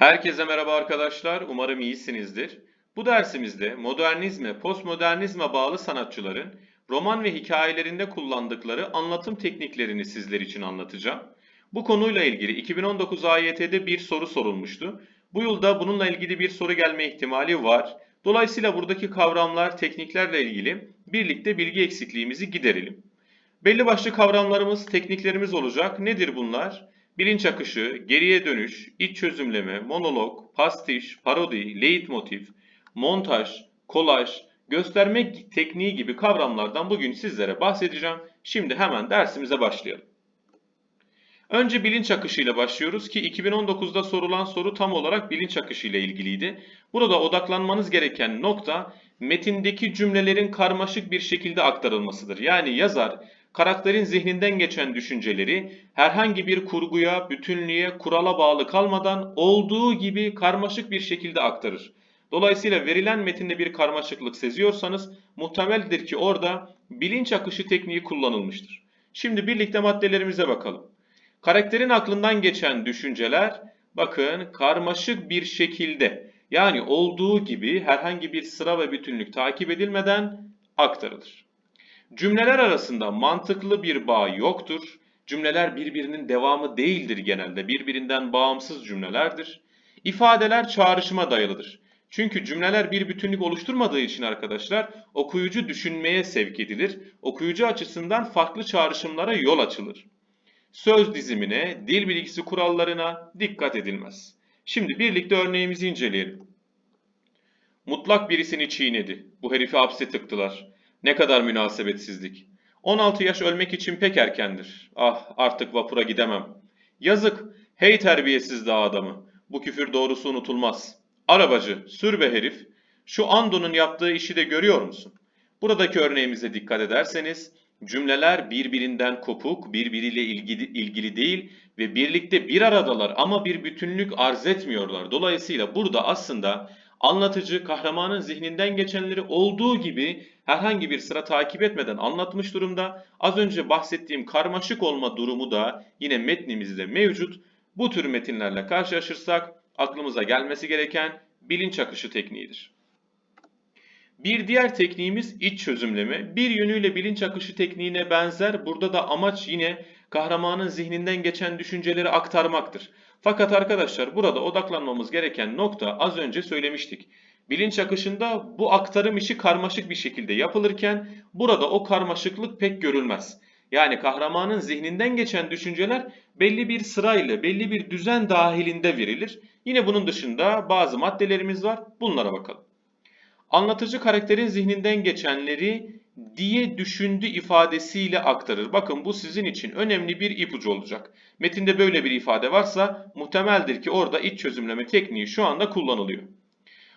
Herkese merhaba arkadaşlar. Umarım iyisinizdir. Bu dersimizde modernizme, postmodernizme bağlı sanatçıların roman ve hikayelerinde kullandıkları anlatım tekniklerini sizler için anlatacağım. Bu konuyla ilgili 2019 AYT'de bir soru sorulmuştu. Bu yılda bununla ilgili bir soru gelme ihtimali var. Dolayısıyla buradaki kavramlar, tekniklerle ilgili birlikte bilgi eksikliğimizi giderelim. Belli başlı kavramlarımız, tekniklerimiz olacak. Nedir bunlar? Bilinç akışı, geriye dönüş, iç çözümleme, monolog, pastiş, parodi, leitmotif, montaj, kolaj, gösterme tekniği gibi kavramlardan bugün sizlere bahsedeceğim. Şimdi hemen dersimize başlayalım. Önce bilinç akışıyla başlıyoruz ki 2019'da sorulan soru tam olarak bilinç akışı ile ilgiliydi. Burada odaklanmanız gereken nokta metindeki cümlelerin karmaşık bir şekilde aktarılmasıdır. Yani yazar karakterin zihninden geçen düşünceleri herhangi bir kurguya, bütünlüğe, kurala bağlı kalmadan olduğu gibi karmaşık bir şekilde aktarır. Dolayısıyla verilen metinde bir karmaşıklık seziyorsanız muhtemeldir ki orada bilinç akışı tekniği kullanılmıştır. Şimdi birlikte maddelerimize bakalım. Karakterin aklından geçen düşünceler bakın karmaşık bir şekilde yani olduğu gibi herhangi bir sıra ve bütünlük takip edilmeden aktarılır. Cümleler arasında mantıklı bir bağ yoktur. Cümleler birbirinin devamı değildir genelde. Birbirinden bağımsız cümlelerdir. İfadeler çağrışıma dayalıdır. Çünkü cümleler bir bütünlük oluşturmadığı için arkadaşlar okuyucu düşünmeye sevk edilir. Okuyucu açısından farklı çağrışımlara yol açılır. Söz dizimine, dil bilgisi kurallarına dikkat edilmez. Şimdi birlikte örneğimizi inceleyelim. Mutlak birisini çiğnedi. Bu herifi hapse tıktılar. Ne kadar münasebetsizlik. 16 yaş ölmek için pek erkendir. Ah artık vapura gidemem. Yazık. Hey terbiyesiz dağ adamı. Bu küfür doğrusu unutulmaz. Arabacı, sür be herif. Şu Ando'nun yaptığı işi de görüyor musun? Buradaki örneğimize dikkat ederseniz cümleler birbirinden kopuk, birbiriyle ilgili, ilgili değil ve birlikte bir aradalar ama bir bütünlük arz etmiyorlar. Dolayısıyla burada aslında anlatıcı kahramanın zihninden geçenleri olduğu gibi herhangi bir sıra takip etmeden anlatmış durumda. Az önce bahsettiğim karmaşık olma durumu da yine metnimizde mevcut. Bu tür metinlerle karşılaşırsak aklımıza gelmesi gereken bilinç akışı tekniğidir. Bir diğer tekniğimiz iç çözümleme. Bir yönüyle bilinç akışı tekniğine benzer. Burada da amaç yine kahramanın zihninden geçen düşünceleri aktarmaktır. Fakat arkadaşlar burada odaklanmamız gereken nokta az önce söylemiştik. Bilinç akışında bu aktarım işi karmaşık bir şekilde yapılırken burada o karmaşıklık pek görülmez. Yani kahramanın zihninden geçen düşünceler belli bir sırayla, belli bir düzen dahilinde verilir. Yine bunun dışında bazı maddelerimiz var. Bunlara bakalım. Anlatıcı karakterin zihninden geçenleri diye düşündü ifadesiyle aktarır. Bakın bu sizin için önemli bir ipucu olacak. Metinde böyle bir ifade varsa muhtemeldir ki orada iç çözümleme tekniği şu anda kullanılıyor.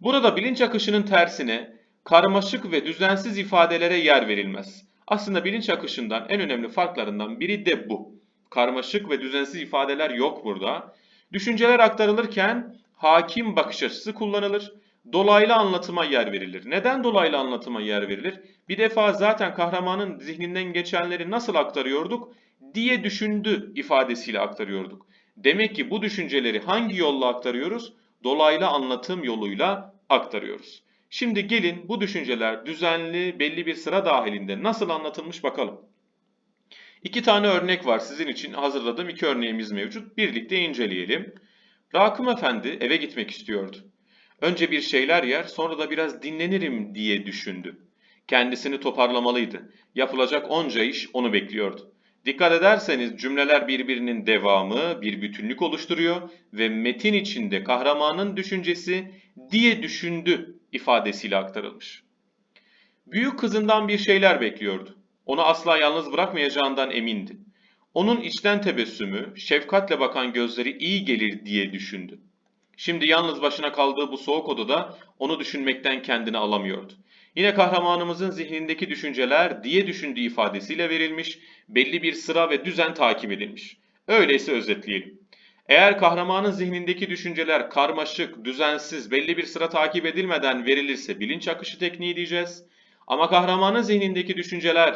Burada bilinç akışının tersine karmaşık ve düzensiz ifadelere yer verilmez. Aslında bilinç akışından en önemli farklarından biri de bu. Karmaşık ve düzensiz ifadeler yok burada. Düşünceler aktarılırken hakim bakış açısı kullanılır. Dolaylı anlatıma yer verilir. Neden dolaylı anlatıma yer verilir? Bir defa zaten kahramanın zihninden geçenleri nasıl aktarıyorduk? Diye düşündü ifadesiyle aktarıyorduk. Demek ki bu düşünceleri hangi yolla aktarıyoruz? Dolaylı anlatım yoluyla aktarıyoruz. Şimdi gelin bu düşünceler düzenli belli bir sıra dahilinde nasıl anlatılmış bakalım. İki tane örnek var sizin için hazırladığım iki örneğimiz mevcut. Birlikte inceleyelim. Rakım Efendi eve gitmek istiyordu. Önce bir şeyler yer sonra da biraz dinlenirim diye düşündü. Kendisini toparlamalıydı. Yapılacak onca iş onu bekliyordu. Dikkat ederseniz cümleler birbirinin devamı, bir bütünlük oluşturuyor ve metin içinde kahramanın düşüncesi diye düşündü ifadesiyle aktarılmış. Büyük kızından bir şeyler bekliyordu. Onu asla yalnız bırakmayacağından emindi. Onun içten tebessümü, şefkatle bakan gözleri iyi gelir diye düşündü. Şimdi yalnız başına kaldığı bu soğuk odada onu düşünmekten kendini alamıyordu. Yine kahramanımızın zihnindeki düşünceler diye düşündüğü ifadesiyle verilmiş, belli bir sıra ve düzen takip edilmiş. Öyleyse özetleyelim. Eğer kahramanın zihnindeki düşünceler karmaşık, düzensiz, belli bir sıra takip edilmeden verilirse bilinç akışı tekniği diyeceğiz. Ama kahramanın zihnindeki düşünceler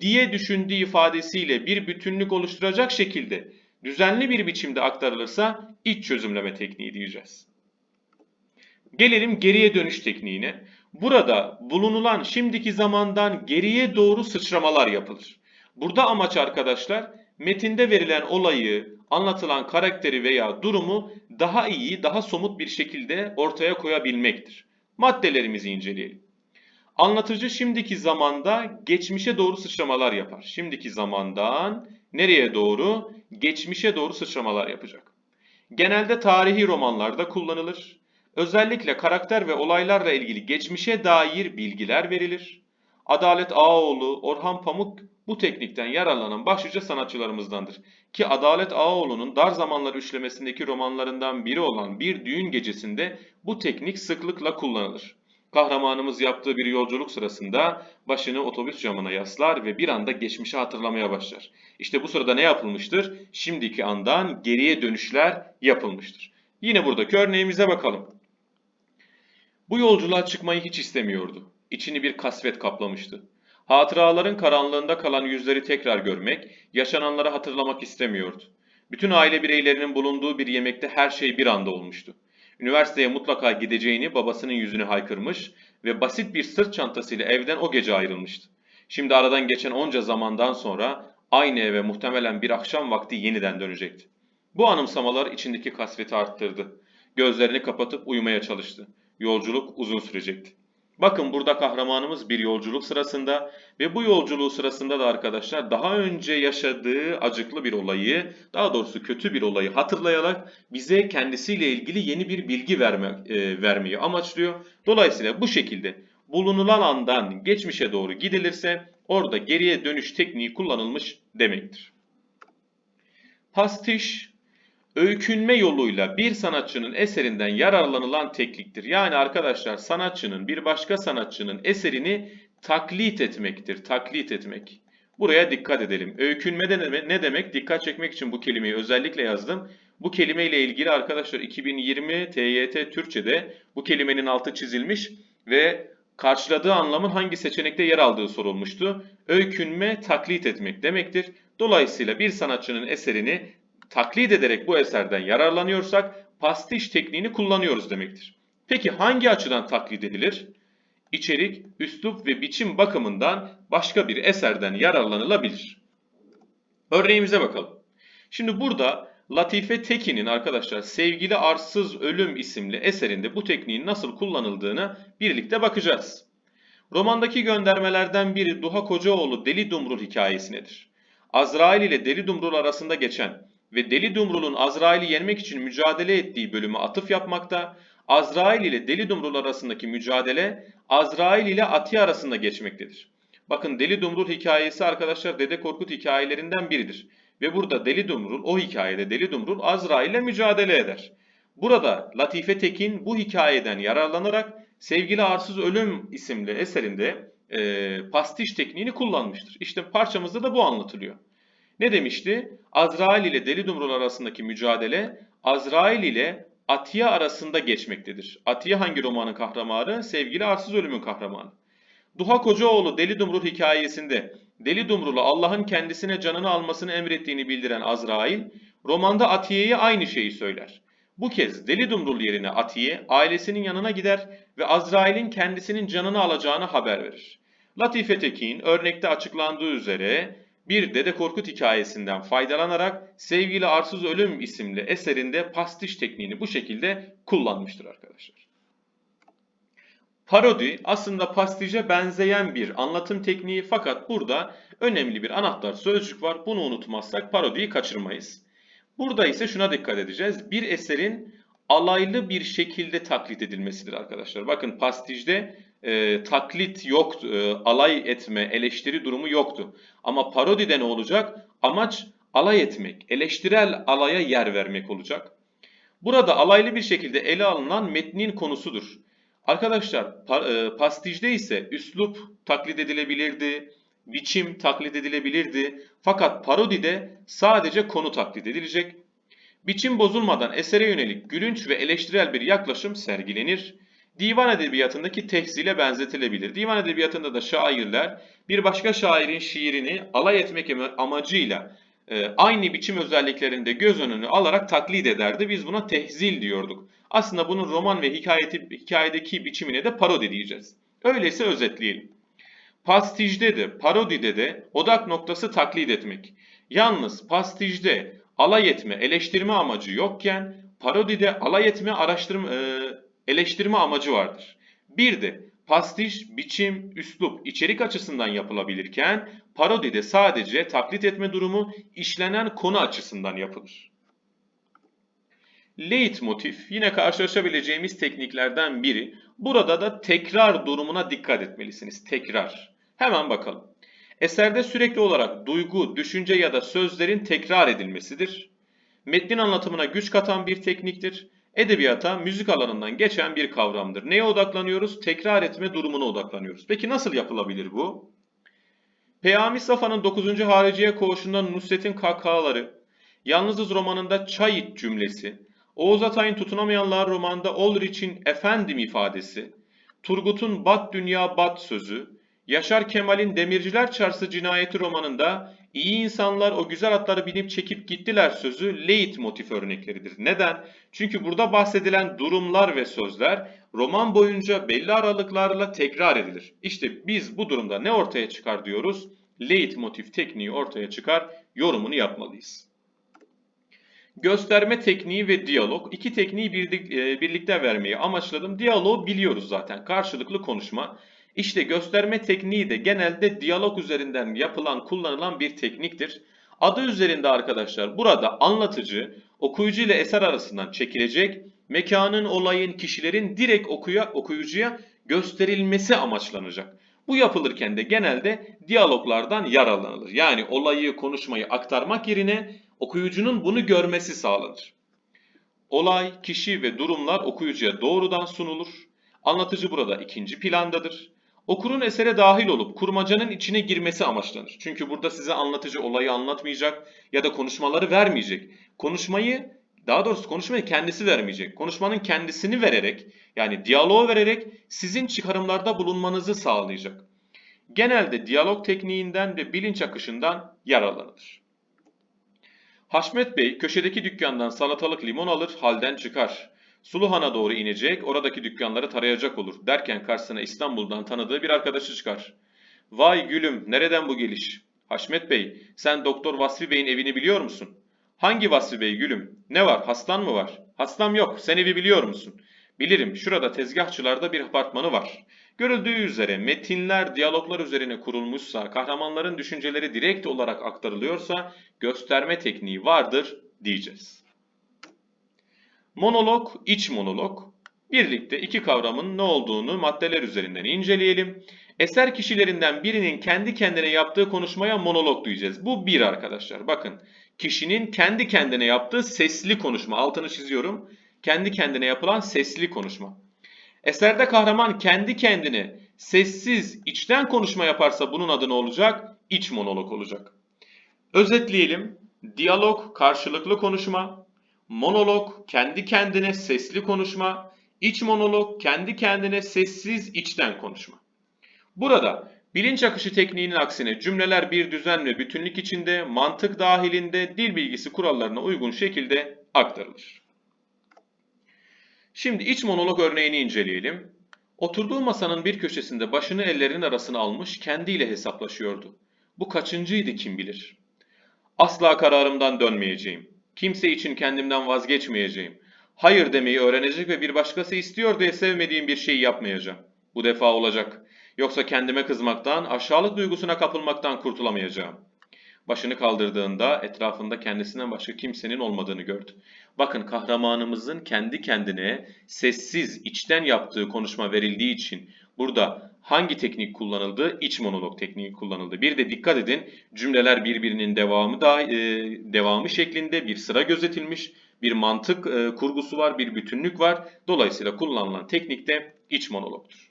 diye düşündüğü ifadesiyle bir bütünlük oluşturacak şekilde düzenli bir biçimde aktarılırsa iç çözümleme tekniği diyeceğiz. Gelelim geriye dönüş tekniğine. Burada bulunulan şimdiki zamandan geriye doğru sıçramalar yapılır. Burada amaç arkadaşlar metinde verilen olayı, anlatılan karakteri veya durumu daha iyi, daha somut bir şekilde ortaya koyabilmektir. Maddelerimizi inceleyelim. Anlatıcı şimdiki zamanda geçmişe doğru sıçramalar yapar. Şimdiki zamandan nereye doğru? Geçmişe doğru sıçramalar yapacak. Genelde tarihi romanlarda kullanılır. Özellikle karakter ve olaylarla ilgili geçmişe dair bilgiler verilir. Adalet Ağaoğlu, Orhan Pamuk bu teknikten yararlanan başlıca sanatçılarımızdandır. Ki Adalet Ağaoğlu'nun Dar Zamanlar üçlemesindeki romanlarından biri olan Bir Düğün Gecesi'nde bu teknik sıklıkla kullanılır. Kahramanımız yaptığı bir yolculuk sırasında başını otobüs camına yaslar ve bir anda geçmişi hatırlamaya başlar. İşte bu sırada ne yapılmıştır? Şimdiki andan geriye dönüşler yapılmıştır. Yine buradaki örneğimize bakalım. Bu yolculuğa çıkmayı hiç istemiyordu. İçini bir kasvet kaplamıştı. Hatıraların karanlığında kalan yüzleri tekrar görmek, yaşananları hatırlamak istemiyordu. Bütün aile bireylerinin bulunduğu bir yemekte her şey bir anda olmuştu. Üniversiteye mutlaka gideceğini babasının yüzüne haykırmış ve basit bir sırt çantasıyla evden o gece ayrılmıştı. Şimdi aradan geçen onca zamandan sonra aynı eve muhtemelen bir akşam vakti yeniden dönecekti. Bu anımsamalar içindeki kasveti arttırdı. Gözlerini kapatıp uyumaya çalıştı. Yolculuk uzun sürecekti. Bakın burada kahramanımız bir yolculuk sırasında ve bu yolculuğu sırasında da arkadaşlar daha önce yaşadığı acıklı bir olayı, daha doğrusu kötü bir olayı hatırlayarak bize kendisiyle ilgili yeni bir bilgi verme, e, vermeyi amaçlıyor. Dolayısıyla bu şekilde bulunulan andan geçmişe doğru gidilirse orada geriye dönüş tekniği kullanılmış demektir. Pastiş öykünme yoluyla bir sanatçının eserinden yararlanılan tekniktir. Yani arkadaşlar sanatçının bir başka sanatçının eserini taklit etmektir. Taklit etmek. Buraya dikkat edelim. Öykünme de ne demek? Dikkat çekmek için bu kelimeyi özellikle yazdım. Bu kelimeyle ilgili arkadaşlar 2020 TYT Türkçe'de bu kelimenin altı çizilmiş ve karşıladığı anlamın hangi seçenekte yer aldığı sorulmuştu. Öykünme taklit etmek demektir. Dolayısıyla bir sanatçının eserini taklit ederek bu eserden yararlanıyorsak pastiş tekniğini kullanıyoruz demektir. Peki hangi açıdan taklit edilir? İçerik, üslup ve biçim bakımından başka bir eserden yararlanılabilir. Örneğimize bakalım. Şimdi burada Latife Tekin'in arkadaşlar Sevgili Arsız Ölüm isimli eserinde bu tekniğin nasıl kullanıldığını birlikte bakacağız. Romandaki göndermelerden biri Duha Kocaoğlu Deli Dumrul hikayesinedir. Azrail ile Deli Dumrul arasında geçen ve Deli Dumrul'un Azrail'i yenmek için mücadele ettiği bölümü atıf yapmakta, Azrail ile Deli Dumrul arasındaki mücadele Azrail ile Ati arasında geçmektedir. Bakın Deli Dumrul hikayesi arkadaşlar Dede Korkut hikayelerinden biridir. Ve burada Deli Dumrul, o hikayede Deli Dumrul Azrail ile mücadele eder. Burada Latife Tekin bu hikayeden yararlanarak Sevgili Arsız Ölüm isimli eserinde e, pastiş tekniğini kullanmıştır. İşte parçamızda da bu anlatılıyor. Ne demişti? Azrail ile Deli Dumrul arasındaki mücadele Azrail ile Atiye arasında geçmektedir. Atiye hangi romanın kahramanı? Sevgili Arsız Ölüm'ün kahramanı. Duha Kocaoğlu Deli Dumrul hikayesinde Deli Dumrul'u Allah'ın kendisine canını almasını emrettiğini bildiren Azrail, romanda Atiye'ye aynı şeyi söyler. Bu kez Deli Dumrul yerine Atiye ailesinin yanına gider ve Azrail'in kendisinin canını alacağını haber verir. Latife Tekin örnekte açıklandığı üzere bir Dede Korkut hikayesinden faydalanarak Sevgili Arsız Ölüm isimli eserinde pastiş tekniğini bu şekilde kullanmıştır arkadaşlar. Parodi aslında pastije benzeyen bir anlatım tekniği fakat burada önemli bir anahtar sözcük var. Bunu unutmazsak parodiyi kaçırmayız. Burada ise şuna dikkat edeceğiz. Bir eserin alaylı bir şekilde taklit edilmesidir arkadaşlar. Bakın pastijde e, taklit yoktu, e, alay etme, eleştiri durumu yoktu. Ama parodide ne olacak? Amaç alay etmek, eleştirel alaya yer vermek olacak. Burada alaylı bir şekilde ele alınan metnin konusudur. Arkadaşlar pa, e, pastijde ise üslup taklit edilebilirdi, biçim taklit edilebilirdi. Fakat parodide sadece konu taklit edilecek. Biçim bozulmadan esere yönelik gülünç ve eleştirel bir yaklaşım sergilenir divan edebiyatındaki tehzile benzetilebilir. Divan edebiyatında da şairler bir başka şairin şiirini alay etmek amacıyla e, aynı biçim özelliklerinde göz önüne alarak taklit ederdi. Biz buna tehzil diyorduk. Aslında bunun roman ve hikayeti, hikayedeki biçimine de parodi diyeceğiz. Öyleyse özetleyelim. Pastijde de, parodide de odak noktası taklit etmek. Yalnız pastijde alay etme, eleştirme amacı yokken parodide alay etme, araştırma, e, eleştirme amacı vardır. Bir de pastiş, biçim, üslup, içerik açısından yapılabilirken parodide sadece taklit etme durumu işlenen konu açısından yapılır. Leitmotiv yine karşılaşabileceğimiz tekniklerden biri. Burada da tekrar durumuna dikkat etmelisiniz. Tekrar. Hemen bakalım. Eserde sürekli olarak duygu, düşünce ya da sözlerin tekrar edilmesidir. Metnin anlatımına güç katan bir tekniktir. Edebiyata müzik alanından geçen bir kavramdır. Neye odaklanıyoruz? Tekrar etme durumuna odaklanıyoruz. Peki nasıl yapılabilir bu? Peyami Safa'nın 9. Hariciye Koğuşu'nda Nusret'in kahkahaları, Yalnızız romanında çay iç cümlesi, Oğuz Atay'ın Tutunamayanlar romanında Olrich'in efendim ifadesi, Turgut'un bat dünya bat sözü, Yaşar Kemal'in Demirciler Çarşı cinayeti romanında iyi insanlar o güzel atları binip çekip gittiler sözü leitmotif örnekleridir. Neden? Çünkü burada bahsedilen durumlar ve sözler roman boyunca belli aralıklarla tekrar edilir. İşte biz bu durumda ne ortaya çıkar diyoruz? Leitmotif tekniği ortaya çıkar, yorumunu yapmalıyız. Gösterme tekniği ve diyalog. iki tekniği e, birlikte vermeyi amaçladım. Diyaloğu biliyoruz zaten. Karşılıklı konuşma. İşte gösterme tekniği de genelde diyalog üzerinden yapılan, kullanılan bir tekniktir. Adı üzerinde arkadaşlar burada anlatıcı okuyucu ile eser arasından çekilecek, mekanın, olayın, kişilerin direkt okuya, okuyucuya gösterilmesi amaçlanacak. Bu yapılırken de genelde diyaloglardan yararlanılır. Yani olayı, konuşmayı aktarmak yerine okuyucunun bunu görmesi sağlanır. Olay, kişi ve durumlar okuyucuya doğrudan sunulur. Anlatıcı burada ikinci plandadır. Okurun esere dahil olup kurmacanın içine girmesi amaçlanır. Çünkü burada size anlatıcı olayı anlatmayacak ya da konuşmaları vermeyecek. Konuşmayı, daha doğrusu konuşmayı kendisi vermeyecek. Konuşmanın kendisini vererek, yani diyaloğu vererek sizin çıkarımlarda bulunmanızı sağlayacak. Genelde diyalog tekniğinden ve bilinç akışından yararlanılır. Haşmet Bey köşedeki dükkandan salatalık limon alır, halden çıkar. Suluhan'a doğru inecek, oradaki dükkanları tarayacak olur. Derken karşısına İstanbul'dan tanıdığı bir arkadaşı çıkar. Vay gülüm, nereden bu geliş? Haşmet Bey, sen Doktor Vasfi Bey'in evini biliyor musun? Hangi Vasfi Bey gülüm? Ne var, hastan mı var? Hastam yok, sen evi biliyor musun? Bilirim, şurada tezgahçılarda bir apartmanı var. Görüldüğü üzere metinler, diyaloglar üzerine kurulmuşsa, kahramanların düşünceleri direkt olarak aktarılıyorsa gösterme tekniği vardır diyeceğiz. Monolog, iç monolog. Birlikte iki kavramın ne olduğunu maddeler üzerinden inceleyelim. Eser kişilerinden birinin kendi kendine yaptığı konuşmaya monolog diyeceğiz. Bu bir arkadaşlar. Bakın kişinin kendi kendine yaptığı sesli konuşma. Altını çiziyorum. Kendi kendine yapılan sesli konuşma. Eserde kahraman kendi kendine sessiz, içten konuşma yaparsa bunun adı ne olacak? İç monolog olacak. Özetleyelim. Diyalog, karşılıklı konuşma, monolog, kendi kendine sesli konuşma, iç monolog, kendi kendine sessiz içten konuşma. Burada bilinç akışı tekniğinin aksine cümleler bir düzen ve bütünlük içinde, mantık dahilinde dil bilgisi kurallarına uygun şekilde aktarılır. Şimdi iç monolog örneğini inceleyelim. Oturduğu masanın bir köşesinde başını ellerinin arasına almış kendiyle hesaplaşıyordu. Bu kaçıncıydı kim bilir. Asla kararımdan dönmeyeceğim. Kimse için kendimden vazgeçmeyeceğim. Hayır demeyi öğrenecek ve bir başkası istiyor diye sevmediğim bir şeyi yapmayacağım. Bu defa olacak. Yoksa kendime kızmaktan, aşağılık duygusuna kapılmaktan kurtulamayacağım. Başını kaldırdığında etrafında kendisinden başka kimsenin olmadığını gördü. Bakın kahramanımızın kendi kendine sessiz, içten yaptığı konuşma verildiği için burada hangi teknik kullanıldı? İç monolog tekniği kullanıldı. Bir de dikkat edin cümleler birbirinin devamı da e, devamı şeklinde bir sıra gözetilmiş. Bir mantık e, kurgusu var, bir bütünlük var. Dolayısıyla kullanılan teknik de iç monologtur.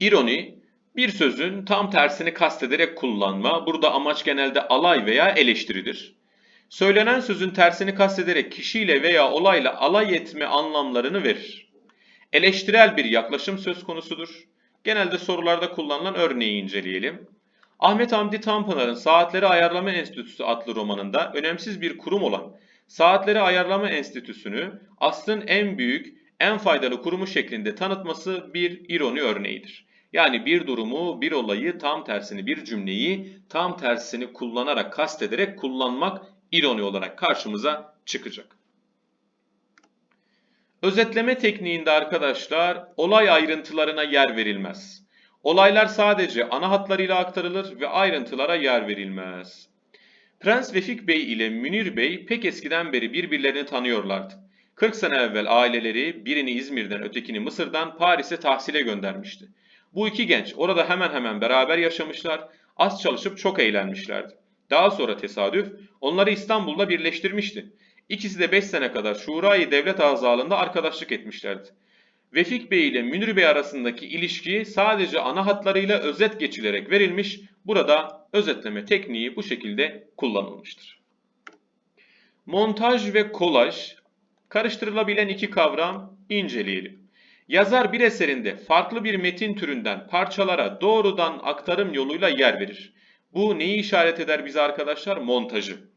İroni bir sözün tam tersini kastederek kullanma. Burada amaç genelde alay veya eleştiridir. Söylenen sözün tersini kastederek kişiyle veya olayla alay etme anlamlarını verir. Eleştirel bir yaklaşım söz konusudur. Genelde sorularda kullanılan örneği inceleyelim. Ahmet Hamdi Tanpınar'ın Saatleri Ayarlama Enstitüsü adlı romanında önemsiz bir kurum olan Saatleri Ayarlama Enstitüsü'nü asrın en büyük, en faydalı kurumu şeklinde tanıtması bir ironi örneğidir. Yani bir durumu, bir olayı tam tersini, bir cümleyi tam tersini kullanarak, kastederek kullanmak ironi olarak karşımıza çıkacak. Özetleme tekniğinde arkadaşlar olay ayrıntılarına yer verilmez. Olaylar sadece ana hatlarıyla aktarılır ve ayrıntılara yer verilmez. Prens Vefik Bey ile Münir Bey pek eskiden beri birbirlerini tanıyorlardı. 40 sene evvel aileleri birini İzmir'den ötekini Mısır'dan Paris'e tahsile göndermişti. Bu iki genç orada hemen hemen beraber yaşamışlar, az çalışıp çok eğlenmişlerdi. Daha sonra tesadüf onları İstanbul'da birleştirmişti. İkisi de 5 sene kadar Şurayı Devlet Azalığında arkadaşlık etmişlerdi. Vefik Bey ile Münir Bey arasındaki ilişki sadece ana hatlarıyla özet geçilerek verilmiş. Burada özetleme tekniği bu şekilde kullanılmıştır. Montaj ve kolaj karıştırılabilen iki kavram inceleyelim. Yazar bir eserinde farklı bir metin türünden parçalara doğrudan aktarım yoluyla yer verir. Bu neyi işaret eder bize arkadaşlar? Montajı.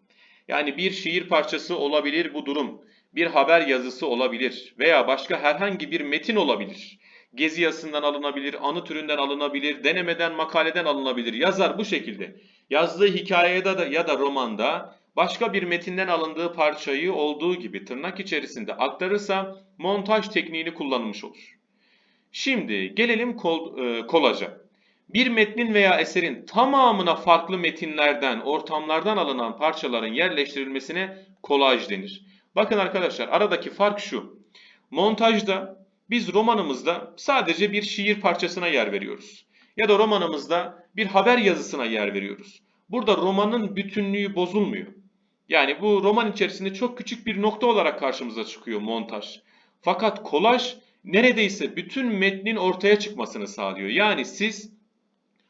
Yani bir şiir parçası olabilir bu durum. Bir haber yazısı olabilir veya başka herhangi bir metin olabilir. Gezi yazısından alınabilir, anı türünden alınabilir, denemeden, makaleden alınabilir. Yazar bu şekilde yazdığı hikayede de ya da romanda başka bir metinden alındığı parçayı olduğu gibi tırnak içerisinde aktarırsa montaj tekniğini kullanmış olur. Şimdi gelelim kol, e, kolaja. Bir metnin veya eserin tamamına farklı metinlerden, ortamlardan alınan parçaların yerleştirilmesine kolaj denir. Bakın arkadaşlar aradaki fark şu. Montajda biz romanımızda sadece bir şiir parçasına yer veriyoruz. Ya da romanımızda bir haber yazısına yer veriyoruz. Burada romanın bütünlüğü bozulmuyor. Yani bu roman içerisinde çok küçük bir nokta olarak karşımıza çıkıyor montaj. Fakat kolaj neredeyse bütün metnin ortaya çıkmasını sağlıyor. Yani siz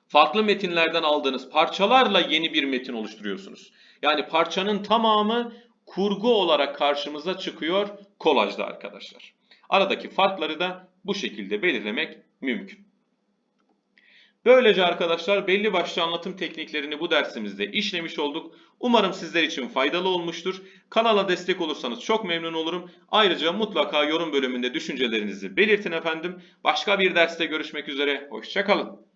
farklı metinlerden aldığınız parçalarla yeni bir metin oluşturuyorsunuz. Yani parçanın tamamı kurgu olarak karşımıza çıkıyor kolajda arkadaşlar. Aradaki farkları da bu şekilde belirlemek mümkün. Böylece arkadaşlar belli başlı anlatım tekniklerini bu dersimizde işlemiş olduk. Umarım sizler için faydalı olmuştur. Kanala destek olursanız çok memnun olurum. Ayrıca mutlaka yorum bölümünde düşüncelerinizi belirtin efendim. Başka bir derste görüşmek üzere. Hoşçakalın.